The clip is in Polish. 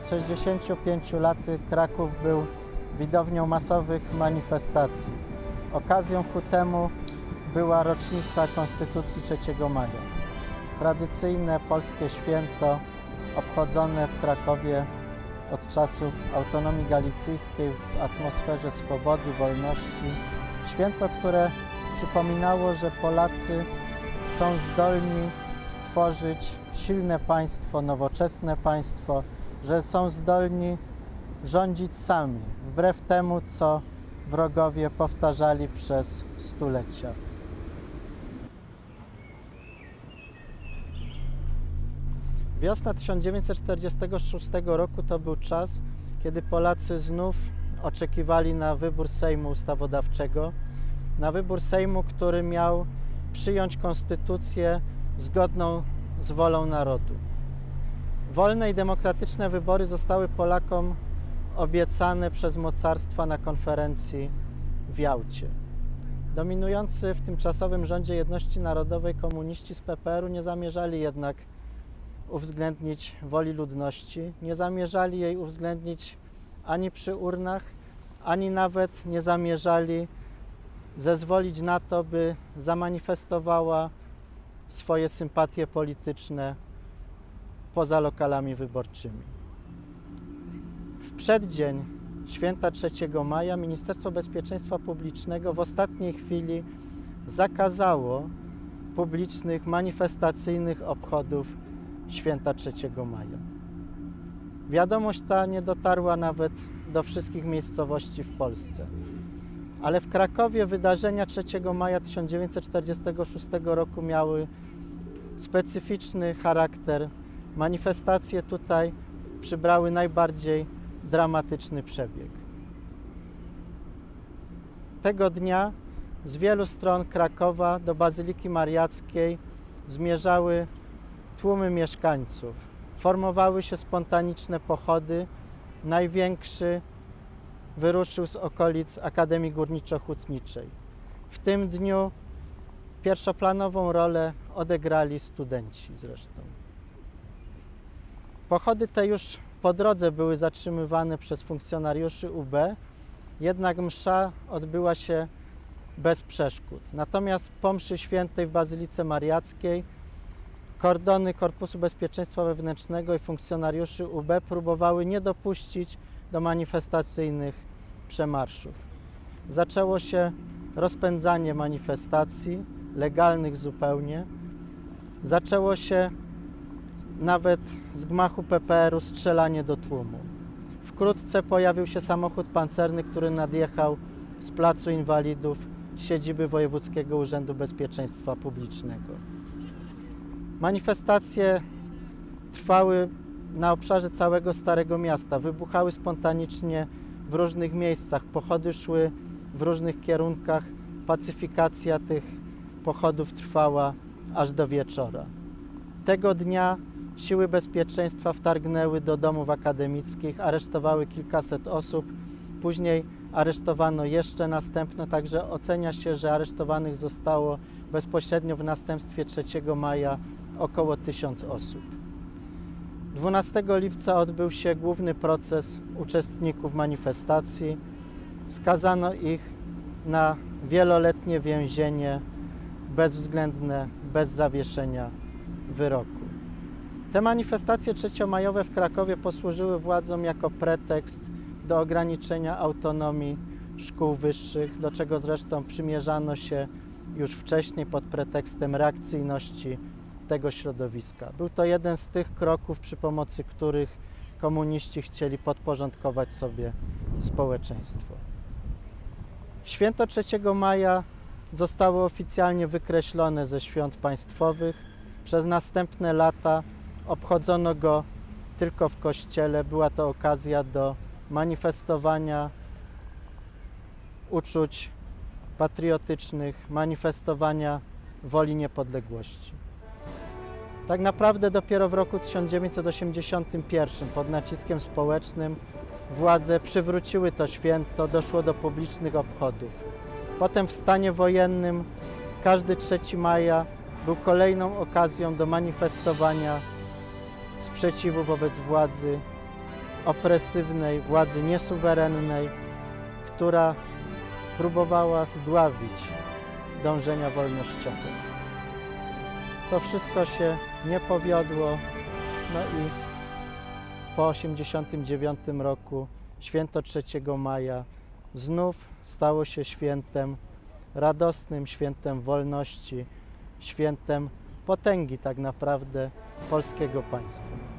Przed 65 laty Kraków był widownią masowych manifestacji. Okazją ku temu była rocznica Konstytucji 3 maja. Tradycyjne polskie święto obchodzone w Krakowie od czasów autonomii galicyjskiej w atmosferze swobody, wolności. Święto, które przypominało, że Polacy są zdolni stworzyć silne państwo, nowoczesne państwo, że są zdolni rządzić sami, wbrew temu, co wrogowie powtarzali przez stulecia. Wiosna 1946 roku to był czas, kiedy Polacy znów oczekiwali na wybór Sejmu Ustawodawczego, na wybór Sejmu, który miał przyjąć konstytucję zgodną z wolą narodu. Wolne i demokratyczne wybory zostały Polakom obiecane przez mocarstwa na konferencji w Jałcie. Dominujący w tymczasowym rządzie jedności narodowej komuniści z PPR-u nie zamierzali jednak uwzględnić woli ludności, nie zamierzali jej uwzględnić ani przy urnach, ani nawet nie zamierzali zezwolić na to, by zamanifestowała swoje sympatie polityczne poza lokalami wyborczymi. W przeddzień święta 3 maja Ministerstwo Bezpieczeństwa Publicznego w ostatniej chwili zakazało publicznych, manifestacyjnych obchodów święta 3 maja. Wiadomość ta nie dotarła nawet do wszystkich miejscowości w Polsce. Ale w Krakowie wydarzenia 3 maja 1946 roku miały specyficzny charakter. Manifestacje tutaj przybrały najbardziej dramatyczny przebieg. Tego dnia z wielu stron Krakowa do Bazyliki Mariackiej zmierzały tłumy mieszkańców. Formowały się spontaniczne pochody. Największy wyruszył z okolic Akademii Górniczo-Hutniczej. W tym dniu pierwszoplanową rolę odegrali studenci zresztą. Pochody te już po drodze były zatrzymywane przez funkcjonariuszy UB, jednak msza odbyła się bez przeszkód. Natomiast po mszy świętej w Bazylice Mariackiej kordony Korpusu Bezpieczeństwa Wewnętrznego i funkcjonariuszy UB próbowały nie dopuścić do manifestacyjnych przemarszów. Zaczęło się rozpędzanie manifestacji, legalnych zupełnie. Zaczęło się nawet z gmachu PPR-u strzelanie do tłumu. Wkrótce pojawił się samochód pancerny, który nadjechał z Placu Inwalidów siedziby Wojewódzkiego Urzędu Bezpieczeństwa Publicznego. Manifestacje trwały na obszarze całego Starego Miasta, wybuchały spontanicznie w różnych miejscach, pochody szły w różnych kierunkach, pacyfikacja tych pochodów trwała aż do wieczora. Tego dnia siły bezpieczeństwa wtargnęły do domów akademickich, aresztowały kilkaset osób, później aresztowano jeszcze następne, także ocenia się, że aresztowanych zostało bezpośrednio w następstwie 3 maja około tysiąc osób. 12 lipca odbył się główny proces uczestników manifestacji. Skazano ich na wieloletnie więzienie bezwzględne, bez zawieszenia wyroku. Te manifestacje trzeciomajowe w Krakowie posłużyły władzom jako pretekst do ograniczenia autonomii szkół wyższych, do czego zresztą przymierzano się już wcześniej pod pretekstem reakcyjności tego środowiska. Był to jeden z tych kroków, przy pomocy których komuniści chcieli podporządkować sobie społeczeństwo. Święto 3 maja zostało oficjalnie wykreślone ze świąt państwowych. Przez następne lata obchodzono go tylko w kościele. Była to okazja do manifestowania uczuć patriotycznych, manifestowania woli niepodległości. Tak naprawdę dopiero w roku 1981 pod naciskiem społecznym władze przywróciły to święto, doszło do publicznych obchodów. Potem w stanie wojennym każdy 3 maja był kolejną okazją do manifestowania sprzeciwu wobec władzy opresywnej władzy niesuwerennej, która próbowała zdławić dążenia wolnościowe. To wszystko się nie powiodło, no i po 1989 roku święto 3 maja znów stało się świętem radosnym, świętem wolności, świętem potęgi tak naprawdę polskiego państwa.